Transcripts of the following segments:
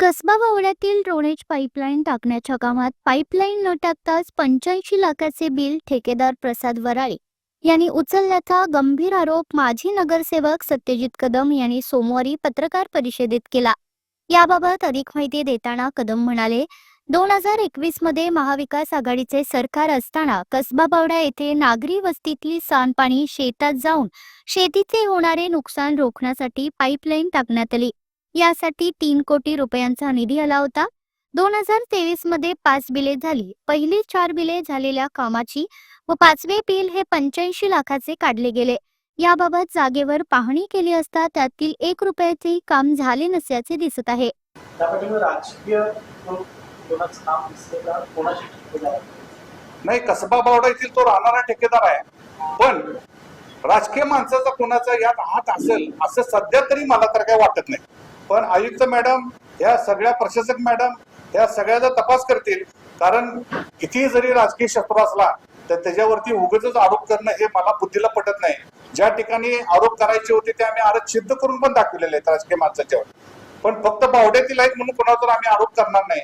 Kasba वावड्यातील ड्रोनेज pipeline टाकण्याच्या कामात pipeline न टाकताच पंच्याऐंशी लाखाचे बिल ठेकेदार प्रसाद वराळे यांनी उचलल्याचा गंभीर आरोप माजी नगरसेवक सत्यजित कदम यांनी सोमवारी पत्रकार परिषदेत केला. याबाबत अधिक माहिती देताना कदम म्हणाले दोन हजार एकवीसमध्ये महाविकास आघाडीचे सरकार असताना कसबा बावडा येथे नागरी वस्तीतली सांडपाणी शेतात जाऊन शेतीचे होणारे नुकसान रोखण्यासाठी पाईपलाईन टाकण्यात आली. यासाठी तीन कोटी रुपयांचा निधी आला होता. दोन हजार तेवीसमध्ये पाच बिले झाली. पहिली चार बिले झालेल्या कामाची व पाचवे बिल हे पंच्याऐंशी लाखाचे काढले गेले. याबाबत जागेवर पाहणी केली असता त्यातील एक रुपयाचेही काम झाले नसल्याचे दिसत आहे? नाही कसबा बावडा येथील तो राहणारा ठेकेदार आहे. पण राजकीय माणसाचा कोणाचा यात हात असेल असं सध्या तरी मला तर काही वाटत नाही. पण आयुक्त मॅडम या सगळ्या प्रशासक मॅडम या सगळ्याचा तपास करतील. कारण कितीही जरी राजकीय शस्त्र असला तर त्याच्यावरती उगाच आरोप करणं हे मला बुद्धीला पटत नाही. ज्या ठिकाणी आरोप करायचे होते ते आम्ही आरोप सिद्ध करून पण दाखवलेले आहेत राजकीय माणसाच्यावर पण फक्त बावड्यातील आहेत म्हणून कोणावर आम्ही आरोप करणार नाही.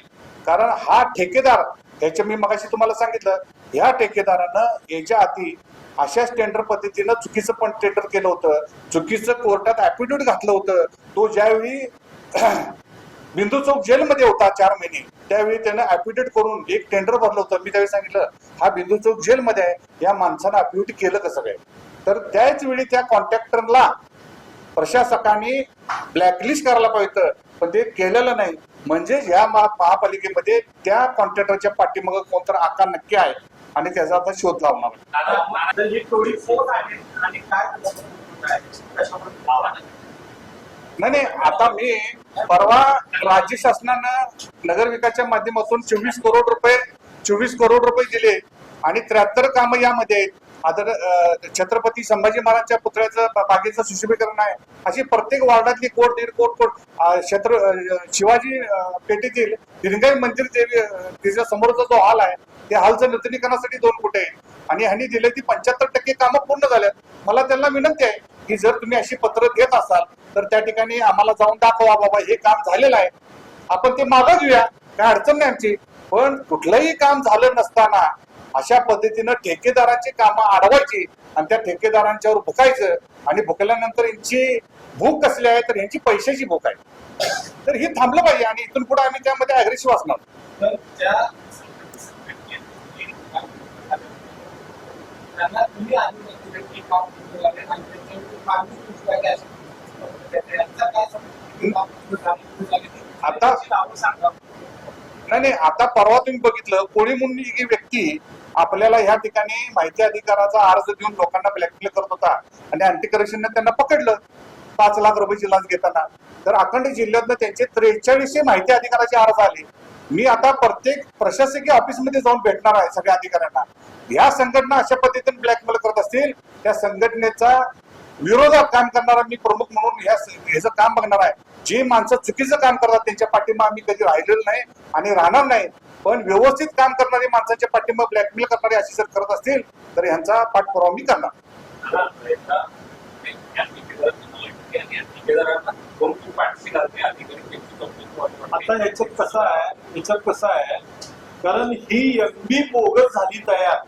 कारण हा ठेकेदार ह्याच्या मी मगाशी तुम्हाला सांगितलं ह्या ठेकेदारानं याच्या आधी अशाच टेंडर पद्धतीनं चुकीचं पण टेंडर केलं होतं. चुकीचं कोर्टात ऍफिडेव्हिट घातलं होतं. तो ज्यावेळी बिंदू चौक जेलमध्ये होता चार महिने त्यावेळी त्यानं ऍफिडेव्हिट करून एक टेंडर भरलं होतं. मी त्यावेळी सांगितलं हा बिंदू चौक जेलमध्ये आहे. या माणसानं ऍफिडेव्हिट केलं कसं काय? तर त्याच वेळी त्या कॉन्ट्रॅक्टरला प्रशासकाने ब्लॅकलिस्ट करायला पाहिजे पण ते केलेलं नाही. म्हणजे या महा- महापालिकेमध्ये त्या कॉन्ट्रॅक्टरच्या पाठीमागं कोणतर आकार नक्की आहे. आणि त्याचा आता शोध लावणार. नाही नाही आता मी परवा राज्य शासनानं नगरविकासच्या माध्यमातून चोवीस करोड रुपये चोवीस करोड रुपये दिले आणि त्र्याहत्तर कामं यामध्ये आहेत. आदर छत्रपती संभाजी महाराजच्या पुतळ्याचं बागेचं सुशोभीकरण आहे. अशी प्रत्येक वार्डातली कोट दीड कोट कोट छत्र शिवाजी पेठेतील दिरंगाई मंदिर देवी तिच्या समोरचा जो हॉल आहे त्या हॉलचं नूतनीकरणासाठी दोन कोटी आहे आणि ह्यांनी दिले ती पंच्याहत्तर टक्के कामं पूर्ण झाल्यात मला त्यांना विनंती आहे की जर तुम्ही अशी पत्र देत असाल तर त्या ठिकाणी आम्हाला जाऊन दाखवा बाबा हे काम झालेलं आहे. आपण ते मागं घेऊया. काय अडचण नाही आमची. पण कुठलंही काम झालं नसताना अशा पद्धतीनं ठेकेदारांची कामं अडवायची आणि त्या ठेकेदारांच्यावर भुकायचं आणि भुकल्यानंतर यांची भूक कसली आहे तर यांची पैशाची भूक आहे. तर हे थांबलं पाहिजे आणि इथून पुढे आम्ही त्यामध्ये अग्रेसिव्ह असणार. आता- नाही नाही आता परवा तुम्ही बघितलं कोळी म्हणून ही व्यक्ती आपल्याला ह्या ठिकाणी माहिती अधिकाराचा अर्ज देऊन लोकांना ब्लॅकमेल करत होता आणि अँटी करप्शनने त्यांना पकडलं पाच लाख रुपयाची लाच घेताना. तर अखंड जिल्ह्यातनं त्यांचे त्रेचाळीसशे माहिती अधिकाराचे अर्ज आले. मी आता प्रत्येक प्रशासकीय ऑफिसमध्ये जाऊन भेटणार आहे सगळ्या अधिकाऱ्यांना. या संघटना अशा पद्धतीने ब्लॅकमेल करत असतील त्या संघटनेचा विरोधात काम करणारा मी प्रमुख म्हणून ह्या ह्याचं काम बघणार आहे. जे माणसं चुकीचं काम करतात त्यांच्या पाठिंबा आम्ही कधी राहिलेलो नाही आणि राहणार नाही. पण व्यवस्थित काम करणारी माणसाच्या पाठिंबा ब्लॅकमेल करणारे अशी जर करत असतील तर ह्यांचा पाठपुरावा मी करणार. आता याच्यात कसं आहे याच्यात कसं आहे? कारण ही एवढी बोगस झाली तयार.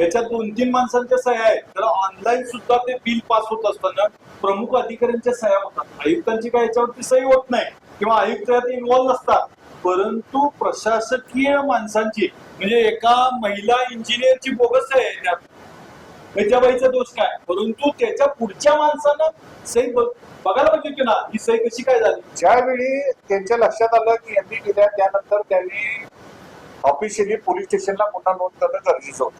याच्यात दोन तीन माणसांच्या सह्या आहेत. तर ऑनलाईन सुद्धा ते बिल पास होत असताना प्रमुख अधिकाऱ्यांच्या सह्या होतात. आयुक्तांची काय याच्यावरती सही होत नाही किंवा आयुक्त यात इन्व्हॉल्व नसतात. परंतु प्रशासकीय माणसांची म्हणजे एका महिला इंजिनियरची बोगस आहे त्यात. बाईचा दोष काय? परंतु त्याच्या पुढच्या माणसानं सही बघायला पाहिजे की ना ही सही कशी काय झाली? ज्यावेळी त्यांच्या लक्षात आलं की यांनी केल्या त्यानंतर त्यांनी ऑफिशियली पोलीस स्टेशनला पुन्हा नोंद करणं गरजेचं होतं.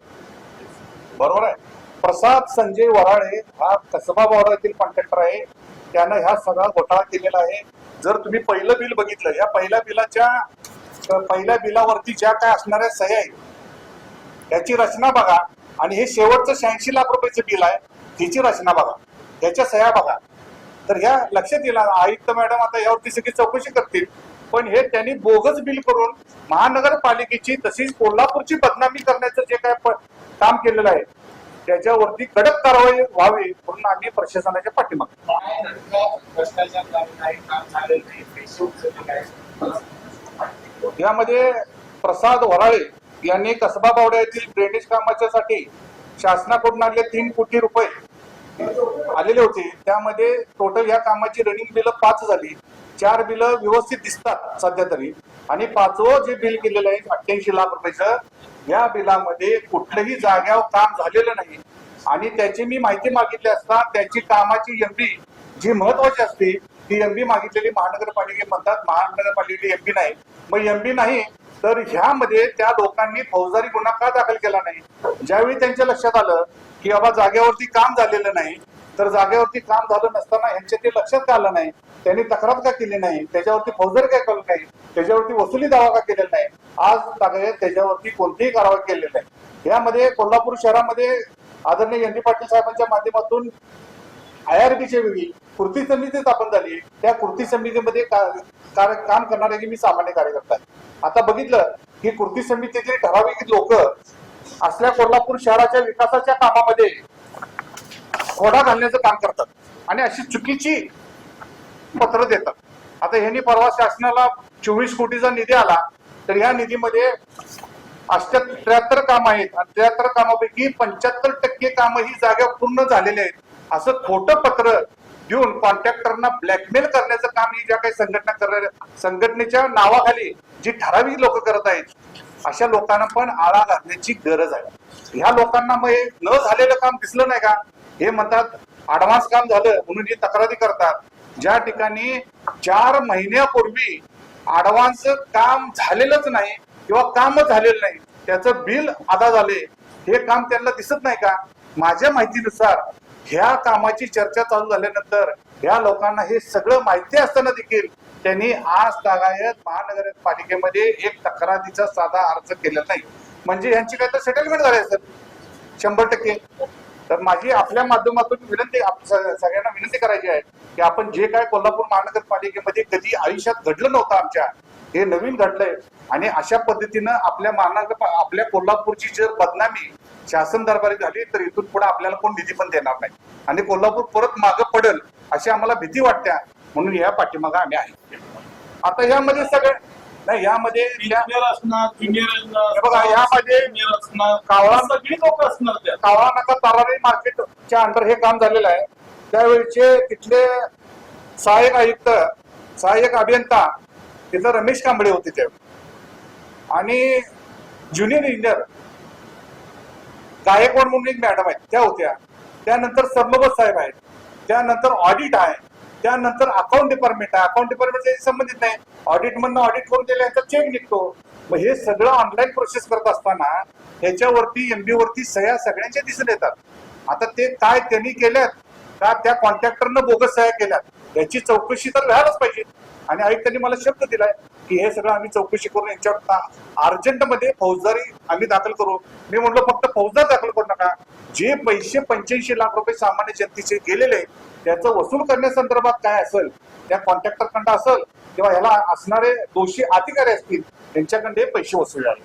बरोबर आहे. प्रसाद संजय वराळे हा कसबा बोर्डातील कॉन्ट्रॅक्टर आहे. त्यानं ह्या सगळा घोटाळा केलेला आहे. जर तुम्ही पहिलं बिल बघितलं या पहिल्या बिलाच्या पहिल्या बिलावरती ज्या काय असणाऱ्या सह्या आहेत याची रचना बघा. आणि हे शेवटचं शहाऐंशी लाख रुपयाचं बिल आहे तिची रचना बघा. याच्या सह्या बघा. तर ह्या लक्षात येईल आयुक्त मॅडम आता यावरती सगळी चौकशी करतील. पण हे त्यांनी बोगस बिल करून महानगरपालिकेची तशीच कोल्हापूरची बदनामी करण्याचं जे काय प- काम केलेलं आहे. त्याच्यावरती कडक कारवाई व्हावी म्हणून आम्ही प्रशासनाच्या पाठीमागे. यामध्ये प्रसाद वराळे यांनी कसबा बावडा येथील ड्रेनेज कामाच्यासाठी शासनाकडून आले तीन कोटी रुपये आलेले होते. त्यामध्ये टोटल या कामाची रनिंग बिल पाच झाली. चार बिल व्यवस्थित दिसतात सध्या तरी. आणि पाचवं जे बिल केलेलं आहे अठ्ठ्याऐंशी लाख रुपयाचं या बिलामध्ये कुठलंही जाग्यावर काम झालेलं नाही. आणि त्याची मी माहिती मागितली असता त्याची कामाची एमबी जी महत्वाची असते ती एमबी मागितलेली महानगरपालिके म्हणतात महानगरपालिकेची एमबी नाही. मग एमबी नाही तर ह्यामध्ये त्या लोकांनी फौजदारी गुन्हा का दाखल केला नाही? ज्यावेळी त्यांच्या लक्षात आलं की बाबा जागेवरती काम झालेलं नाही तर जागेवरती काम झालं नसताना यांच्या ते लक्षात का आलं नाही? त्यांनी तक्रार का केली नाही? त्याच्यावरती फौजदारी काय केलं नाही त्याच्यावरती वसुली दावा का केलेला नाही? आज त्याच्यावरती कोणतीही कारवाई केलेली नाही. यामध्ये कोल्हापूर शहरामध्ये आदरणीय एन डी पाटील साहेबांच्या माध्यमातून आयआरबीची वेळी कृती समिती स्थापन झाली. त्या कृती समितीमध्ये कार्य- काम करणारे मी सामान्य कार्यकर्ता आहे. आता बघितलं की कृती समितीचे ठराविक लोक असल्या कोल्हापूर शहराच्या विकासाच्या कामामध्ये खोडा घालण्याचं काम करतात. आणि अशी चुकीची पत्र देतात. आता ह्यांनी परवा शासनाला चोवीस कोटीचा निधी आला तर ह्या निधीमध्ये अष्ट्या त्र्याहत्तर काम आहेत. आणि त्र्याहत्तर कामापैकी पंच्याहत्तर टक्के काम ही जागा पूर्ण झालेली आहेत. असं खोटं पत्र देऊन कॉन्ट्रॅक्टरना ब्लॅकमेल करण्याचं काम ही ज्या काही संघटना करणाऱ्या संघटनेच्या नावाखाली जी ठराविक लोक करत आहेत अशा लोकांना पण आळा घालण्याची गरज आहे. ह्या लोकांना मग न झालेलं काम दिसलं नाही का? हे म्हणतात ऍडव्हान्स काम झालं म्हणून ही तक्रारी करतात. ज्या ठिकाणी चार महिन्यापूर्वी ऍडव्हान्स काम झालेलंच नाही किंवा काम झालेलं नाही त्याचं बिल अदा झाले हे काम त्यांना दिसत नाही का? माझ्या माहितीनुसार ह्या कामाची चर्चा चालू झाल्यानंतर ह्या लोकांना हे सगळं माहिती असताना देखील त्यांनी आज तागायत महानगरपालिकेमध्ये एक तक्रारीचा साधा अर्ज केला नाही. म्हणजे यांची काय तर सेटलमेंट झाली असेल? शंभर टक्के. तर माझी आपल्या माध्यमातून विनंती सगळ्यांना विनंती करायची आहे की आपण जे काय कोल्हापूर महानगरपालिकेमध्ये कधी आयुष्यात घडलं नव्हतं आमच्या हे नवीन घडलंय. आणि अशा पद्धतीनं आपल्या महानगर आपल्या कोल्हापूरची जर बदनामी शासन दरबारी झाली तर इथून पुढे आपल्याला कोण निधी पण देणार नाही. आणि कोल्हापूर परत मागं पडेल अशी आम्हाला भीती वाटते. म्हणून या पाठीमागं आम्ही आहे. आता यामध्ये सगळे नाही यामध्ये असणार ज्युनियर हे बघा, यामध्ये असणार कावळा- सगळी लोक असणार त्या कावळा नाका तारारी मार्केटच्या अंडर हे काम झालेलं आहे. त्यावेळचे तिथले सहाय्यक आयुक्त सहाय्यक अभियंता तिथं रमेश कांबळे होते ते. आणि ज्युनियर इंजिनियर गायकवाड म्हणून एक मॅडम आहेत त्या होत्या. त्यानंतर सरलोबत साहेब आहेत. त्यानंतर ऑडिट आहे. त्यानंतर अकाउंट डिपार्टमेंट आहे. अकाउंट डिपार्टमेंट संबंधित नाही. ऑडिट मधून ऑडिट करून दिले चेक निघतो. मग हे सगळं ऑनलाईन प्रोसेस करत असताना ह्याच्यावरती एमबी वरती सह्या सगळ्यांच्या दिसून येतात. आता ते काय त्यांनी केल्यात का त्या कॉन्ट्रॅक्टरनं बोगस सह्या केल्यात याची चौकशी तर व्हायलाच पाहिजे. आणि आयुक्तांनी मला शब्द दिलाय की हे सगळं आम्ही चौकशी करून यांच्यावर अर्जंटमध्ये फौजदारी आम्ही दाखल करू. मी म्हणलो फक्त फौजदार दाखल करू नका. जे पैसे पंच्याऐंशी लाख रुपये सामान्य जनतेचे गेलेले त्याचं वसूल करण्यासंदर्भात काय असेल त्या कॉन्ट्रॅक्टर कडं असेल किंवा ह्याला असणारे दोषी अधिकारी असतील त्यांच्याकडे पैसे वसूल झाले.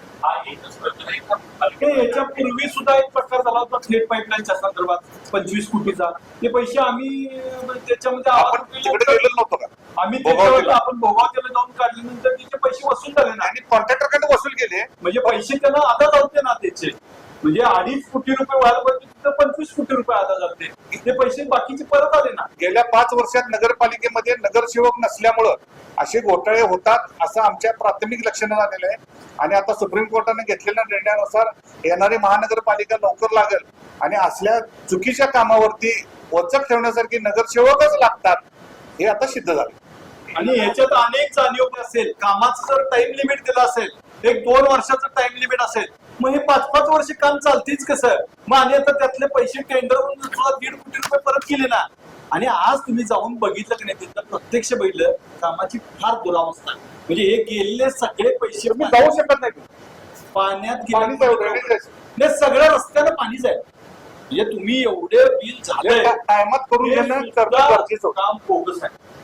हे याच्या पूर्वी सुद्धा एक प्रकार झाला होता थेट पाईपलाईनच्या संदर्भात पंचवीस कोटीचा. ते पैसे आम्ही अं, त्याच्यामध्ये आपण तिकडे गेलेलो नव्हतो का? आम्ही. त्याच्यावर आपण भोगावतीला जाऊन काढल्यानंतर त्याचे पैसे वसूल झाले नाही आणि कॉन्ट्रॅक्टरकडे वसूल केले. म्हणजे पैसे त्यांना अदा झालते ना त्याचे. म्हणजे अडीच कोटी रुपये व्हायला पाहिजे तिथं पंचवीस कोटी रुपये अदा झालते ते पैसे बाकीचे परत आले ना. गेल्या पाच वर्षात नगरपालिकेमध्ये नगरसेवक नसल्यामुळं असे घोटाळे होतात असं आमच्या प्राथमिक लक्षणं झालेलं आहे. आणि आता सुप्रीम कोर्टाने घेतलेल्या निर्णयानुसार येणारी महानगरपालिका लवकर लागेल. आणि असल्या चुकीच्या कामावरती वचक ठेवण्यासारखी नगरसेवकच लागतात हे आता सिद्ध झाले. आणि ह्याच्यात अनेक जाणीव असेल. कामाचं जर टाइम लिमिट दिलं असेल एक दोन वर्षाचं टाइम लिमिट असेल मग हे पाच पाच वर्ष काम चालतेच कसं? मग आणि आता त्यातले पैसे टेंडर सुद्धा दीड कोटी रुपये परत केले ना. आणि आज तुम्ही जाऊन बघितलं की नाही तिथं प्रत्यक्ष बघितलं कामाची फार दुरावस्था. म्हणजे हे गेलेले सगळे पैसे जाऊ शकत नाही. पाण्यात. गेले. सगळ्या रस्त्यानं पाणीच आहे म्हणजे तुम्ही एवढे बिल झालंय. टायमात करून काम बोगस आहे.